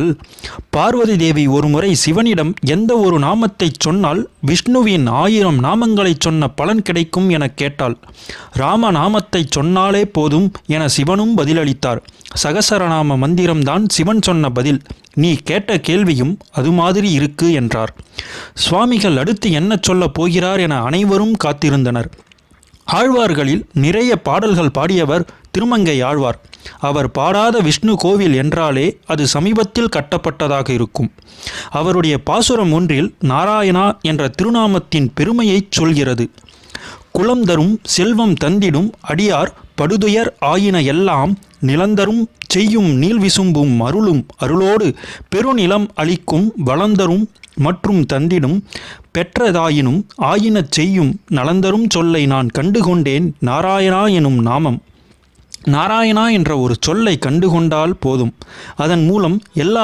கேளுங்கள் பார்வதி தேவி ஒருமுறை சிவனிடம் எந்த ஒரு நாமத்தைச் சொன்னால் விஷ்ணுவின் ஆயிரம் நாமங்களை சொன்ன பலன் கிடைக்கும் என கேட்டாள். ராம நாமத்தை சொன்னாலே போதும் என சிவனும் பதிலளித்தார். சகசரநாம மந்திரம்தான் சிவன் சொன்ன பதில். நீ கேட்ட கேள்வியும் அது மாதிரி இருக்கு என்றார். சுவாமிகள் அடுத்து என்ன சொல்லப் போகிறார் என அனைவரும் காத்திருந்தனர். ஆழ்வார்களில் நிறைய பாடல்கள் பாடியவர் திருமங்கை ஆழ்வார். அவர் பாடாத விஷ்ணு கோவில் என்றாலே அது சமீபத்தில் கட்டப்பட்டதாக இருக்கும். அவருடைய பாசுரம் ஒன்றில் நாராயணா என்ற திருநாமத்தின் பெருமையைச் சொல்கிறது. குலம் தரும் செல்வம் தந்திடும் அடியார் படுதுயர் ஆயின எல்லாம் நிலந்தரும் செய்யும் நீள் விசும்பும் அருளும் அருளோடு பெருநிலம் அளிக்கும் வளந்தரும் மற்றும் தந்திடும் பெற்றதாயினும் ஆயினச் செய்யும் நலந்தரும் சொல்லை நான் கண்டுகொண்டேன் நாராயணா எனும் நாமம். நாராயணா என்ற ஒரு சொல்லை கண்டுகொண்டால் போதும். அதன் மூலம் எல்லா